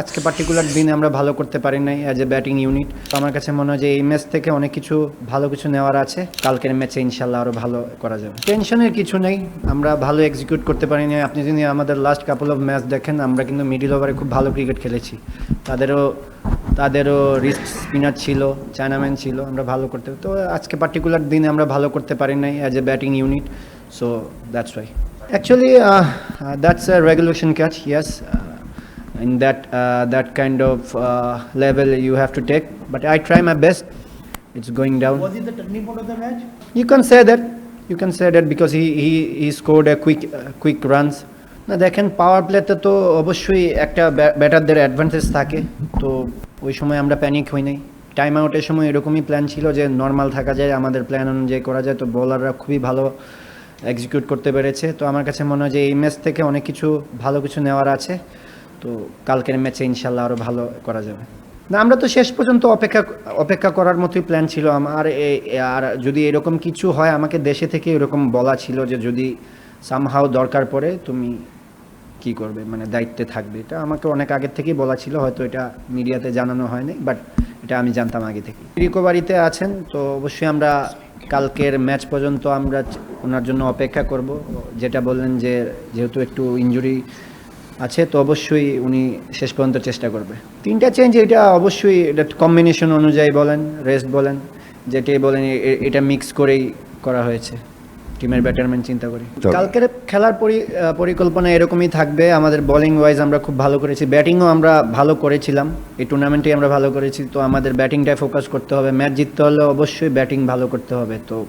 আজকে পার্টিকুলার দিনে আমরা ভালো করতে পারি নাই অ্যাজ এ ব্যাটিং ইউনিট তো আমার কাছে মনে হয় যে এই ম্যাচ থেকে অনেক কিছু ভালো কিছু নেওয়ার আছে। কালকের ম্যাচে ইনশাল্লাহ আরও ভালো করা যাবে। টেনশনের কিছু নেই আমরা ভালো এক্সিকিউট করতে পারি নাই। আপনি যদি আমাদের লাস্ট কাপল অফ ম্যাচ দেখেন আমরা কিন্তু মিডিল ওভারে খুব ভালো ক্রিকেট খেলেছি। তাদেরও তাদেরও রিস্ক স্পিনার ছিল চায়নাম্যান ছিল আমরা ভালো করতে তো আজকে পার্টিকুলার দিনে আমরা ভালো করতে পারি নাই as a batting unit so that's why actually that's uh, regulation catch uh, in that uh, that kind of uh, level you have to take. But I try my best. It's going down. Was it the turning point of the match? You can say that. You can say that because he he, he scored a quick uh, quick runs. না দেখেন পাওয়ার প্লেতে তো অবশ্যই একটা ব্যাটারদের advantage থাকে তো ওই সময় আমরা প্যানিক হই নাই টাইম আউটের সময় এরকমই প্ল্যান ছিল যে নর্মাল থাকা যায় আমাদের প্ল্যান অনুযায়ী করা যায় তো বোলাররা খুবই ভালো এক্সিকিউট করতে পেরেছে তো আমার কাছে মনে হয় যে এই ম্যাচ থেকে অনেক কিছু ভালো কিছু নেওয়ার আছে তো কালকের ম্যাচে ইনশাল্লাহ আরও ভালো করা যাবে। না, আমরা তো শেষ পর্যন্ত অপেক্ষা অপেক্ষা করার মতোই প্ল্যান ছিল। আমার আর যদি এরকম কিছু হয়, আমাকে দেশে থেকে এরকম বলা ছিল যে যদি সামহাও দরকার পড়ে, তুমি কি করবে? মানে দায়িত্বে থাকবে। এটা আমাকে অনেক আগের থেকেই বলা ছিল, হয়তো এটা মিডিয়াতে জানানো হয়নি বাট এটা আমি জানতাম আগে থেকে রিকোভারিতে আছেন, তো অবশ্যই আমরা কালকের ম্যাচ পর্যন্ত আমরা ওনার জন্য অপেক্ষা করব। যেটা বললেন যে, যেহেতু একটু ইনজুরি আছে তো অবশ্যই উনি শেষ পর্যন্ত চেষ্টা করবে। তিনটা চেঞ্জ এটা অবশ্যই এটা কম্বিনেশন অনুযায়ী বলেন রেস্ট বলেন যেটাই বলেন এটা মিক্স করেই করা হয়েছে। টিমের ব্যাটারম্যান চিন্তা করি। কালকের খেলার পরি- পরিকল্পনা এরকমই থাকবে। আমাদের বোলিং ওয়াইজ আমরা খুব ভালো করেছি। ব্যাটিংও আমরা ভালো করেছিলাম। এই টুর্নামেন্টে আমরা ভালো করেছি। তো আমাদের ব্যাটিংটায় ফোকাস করতে হবে। ম্যাচ জিততে হলে অবশ্যই ব্যাটিং ভালো করতে হবে। তো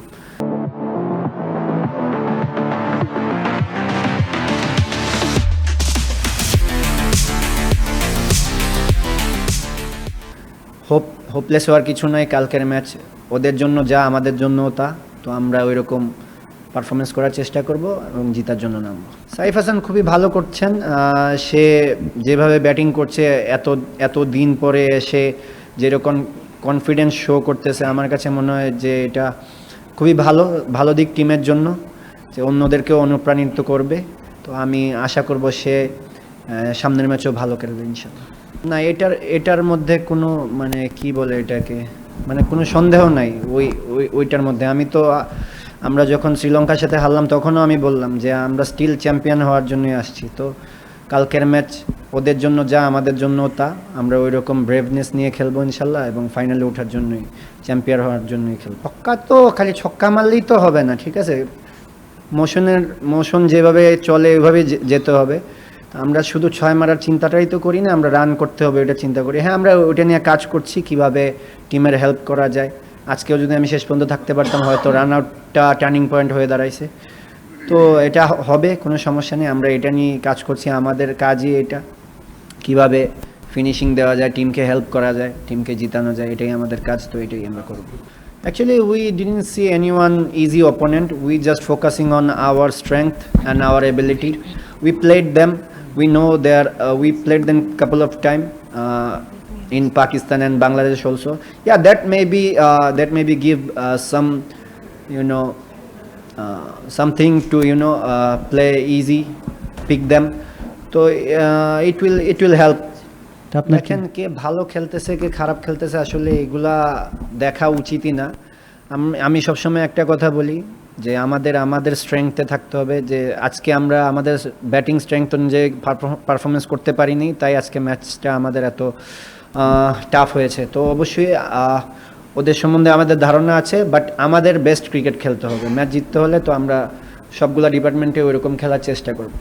হোপ, হোপলেস হওয়ার কিছু নয় কালকের ম্যাচ। ওদের জন্য যা, আমাদের জন্যও তা। তো আমরা ওই রকম পারফরমেন্স করার চেষ্টা করব এবং জিতার জন্য নামবো। সাইফ হাসান খুবই ভালো করছেন। সে যেভাবে ব্যাটিং করছে, এত এত দিন পরে এসে যেরকম কনফিডেন্স শো করতেছে, আমার কাছে মনে হয় যে এটা খুবই ভালো ভালো দিক টিমের জন্য, যে অন্যদেরকেও অনুপ্রাণিত করবে। তো আমি আশা করব সে সামনের ম্যাচেও ভালো খেলবে ইনশাল্লাহ না, এটার এটার মধ্যে কোনো মানে কি বলে এটাকে? মানে কোনো সন্দেহ নাই ওই ওই, ওইটার মধ্যে। আমি তো আমরা যখন শ্রীলঙ্কার সাথে হারলাম, তখনও আমি বললাম যে আমরা স্টিল চ্যাম্পিয়ন হওয়ার জন্যই আসছি। তো কালকের ম্যাচ ওদের জন্য যা, আমাদের জন্য তা। আমরা ওই রকম ব্রেভনেস নিয়ে খেলব ইনশাল্লাহ এবং ফাইনালে ওঠার জন্যই চ্যাম্পিয়ন হওয়ার জন্যই খেলব। ছক্কা তো, খালি ছক্কা মারলেই তো হবে না, ঠিক আছে? মোশনের মোশন যেভাবে চলে ওইভাবে যেতে হবে। আমরা শুধু ছয় মারার চিন্তাটাই তো করি না আমরা রান করতে হবে এটা চিন্তা করি হ্যাঁ আমরা ওইটা নিয়ে কাজ করছি কীভাবে টিমের হেল্প করা যায় আজকেও যদি আমি শেষ পর্যন্ত থাকতে পারতাম হয়তো রান আউটটা টার্নিং পয়েন্ট হয়ে দাঁড়াইছে তো এটা হবে কোনো সমস্যা নেই আমরা এটা নিয়ে কাজ করছি আমাদের কাজই এটা কীভাবে ফিনিশিং দেওয়া যায় টিমকে হেল্প করা যায় টিমকে জিতানো যায় এটাই আমাদের কাজ তো এটাই আমরা করব Actually, we didn't see anyone easy opponent. We just focusing on our strength and our ability. We played them. We know they are. Uh, we played them couple of time uh, in Pakistan and Bangladesh also. Yeah, that may be uh, that maybe give uh, some, you know, uh, something to you know uh, play easy, pick them. So uh, it will it will help দেখেন কে ভালো খেলতেছে কে খারাপ খেলতেছে আসলে এগুলা দেখা উচিতই না আমি সবসময় একটা কথা বলি যে আমাদের আমাদের স্ট্রেংথে থাকতে হবে, যে আজকে আমরা আমাদের ব্যাটিং স্ট্রেংথ অনুযায়ী পারফরমেন্স করতে পারিনি, তাই আজকে ম্যাচটা আমাদের এত টাফ হয়েছে। তো অবশ্যই ওদের সম্বন্ধে আমাদের ধারণা আছে বাট আমাদের বেস্ট ক্রিকেট খেলতে হবে। ম্যাচ জিততে হলে তো আমরা সবগুলো ডিপার্টমেন্টে ওইরকম খেলার চেষ্টা করব।